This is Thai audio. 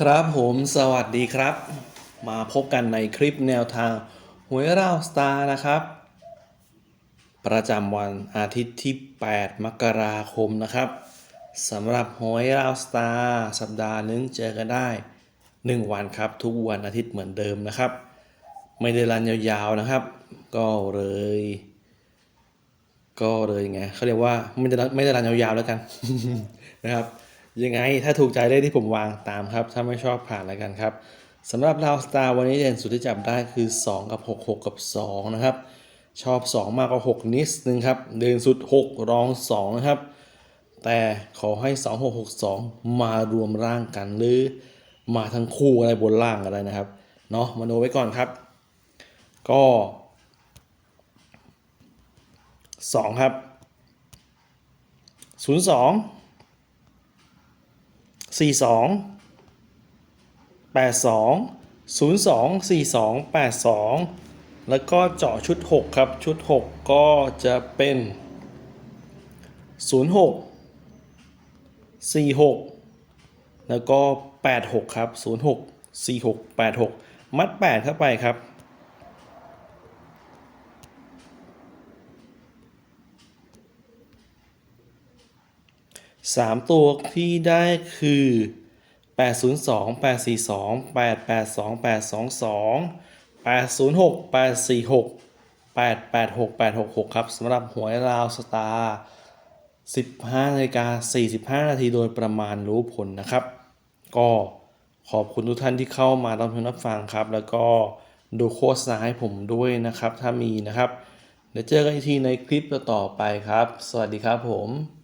ครับผมสวัสดีครับ มาพบกันในคลิปแนวทางหวยราวสตาร์นะครับ ประจำวันอาทิตย์ที่ 8 มกราคมนะครับสำหรับหวยราวสตาร์สัปดาห์หนึงเจอกันได้ 1 วันครับ ทุกวันอาทิตย์เหมือนเดิมนะครับ ไม่ได้รันยาวๆนะครับ ก็เลย ก็เลยไงเขาเรียกว่าไม่ได้ไม่ได้รันยาวๆแล้วกันนะครับ ยังไงถ้าถูกใจเลขที่ผมวางตามครับ ถ้าไม่ชอบผ่านแล้วกันครับสำหรับราวสตาร์วันนี้เด่นสุดที่จับได้คือ 2 กับ 6 6 กับ 2 นะครับ ชอบ 2 มากกว่า 6 นิดนึงครับ เด่นสุด 6 รอง 2 นะครับ แต่ขอให้ 2 6 6 2 มารวมร่างกันหรือมาทั้งคู่อะไรบนล่างอะไรนะครับ เนาะมาดูไว้ก่อนครับ ก็ 2 ครับ 02 สี่สองแปดสองศูนย์สองสี่สองแปดสองแล้วก็เจาะชุดหกครับ ชุดหกก็จะเป็นศูนย์หกสี่หกแล้วก็แปดหกครับศูนย์หกสี่หกแปดหกมัดแปดเข้าไปครับ สามตัวที่ได้คือ 802 842 882 822 806 846 886 866 ครับสำหรับหวยราวสตาร์15นาฬิกา45 นาทีโดยประมาณรู้ผลนะครับ ก็ขอบคุณทุกท่านที่เข้ามารับชมรับฟังครับ แล้วก็ดูโฆษณาให้ผมด้วยนะครับ ถ้ามีนะครับ เดี๋ยวเจอกันอีกทีในคลิปต่อไปครับ สวัสดีครับผม